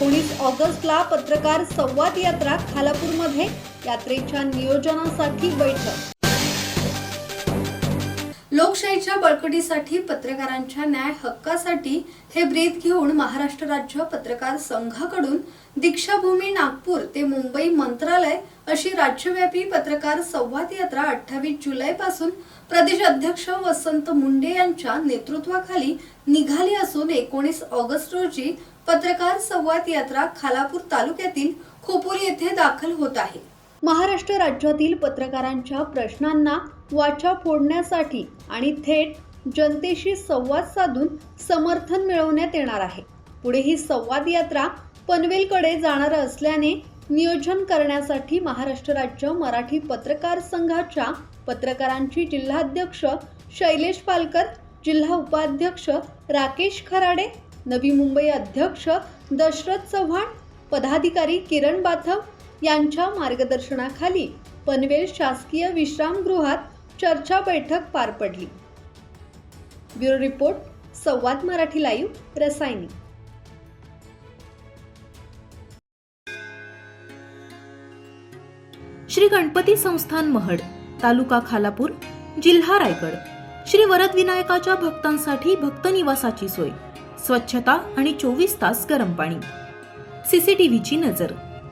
एकोणीस ऑगस्टला पत्रकार संवाद यात्रा खालापूरमध्ये यात्रेच्या नियोजनासाठी बैठक. लोकशाहीच्या बळकटीसाठी पत्रकारांच्या न्याय हक्कासाठी हे ब्रीद घेऊन महाराष्ट्र राज्य पत्रकार संघाकडून दीक्षाभूमी नागपूर ते मुंबई मंत्रालय अशी राज्यव्यापी पत्रकार संवाद यात्रा अठ्ठावीस जुलै पासून प्रदेश अध्यक्ष वसंत मुंडे यांच्या नेतृत्वाखाली निघाली असून एकोणीस ऑगस्ट रोजी पत्रकार संवाद यात्रा खालापूर तालुक्यातील खोपोली येथे दाखल होत आहे. महाराष्ट्र राज्यातील पत्रकारांच्या प्रश्नांना वाचा फोडण्यासाठी आणि थेट जनतेशी संवाद साधून समर्थन मिळवण्यात येणार आहे. पुढे ही संवाद यात्रा पनवेलकडे जाणार असल्याने नियोजन करण्यासाठी महाराष्ट्र राज्य मराठी पत्रकार संघाच्या पत्रकारांची जिल्हाध्यक्ष शैलेश पालकर जिल्हा उपाध्यक्ष राकेश खराडे नवी मुंबई अध्यक्ष दशरथ चव्हाण पदाधिकारी किरण बाथव यांच्या मार्गदर्शनाखाली पनवेल शासकीय विश्रामगृहात चर्चा बैठक पार पडली. Bureau report Samvad Marathi live Rasayani. Shri Ganpati Sansthan Mahad तालुका खालापूर जिल्हा रायगड. श्री वरद विनायकाच्या भक्तांसाठी भक्त निवासाची सोय. स्वच्छता आणि चोवीस तास गरम पाणी. सीसीटीव्हीची नजर.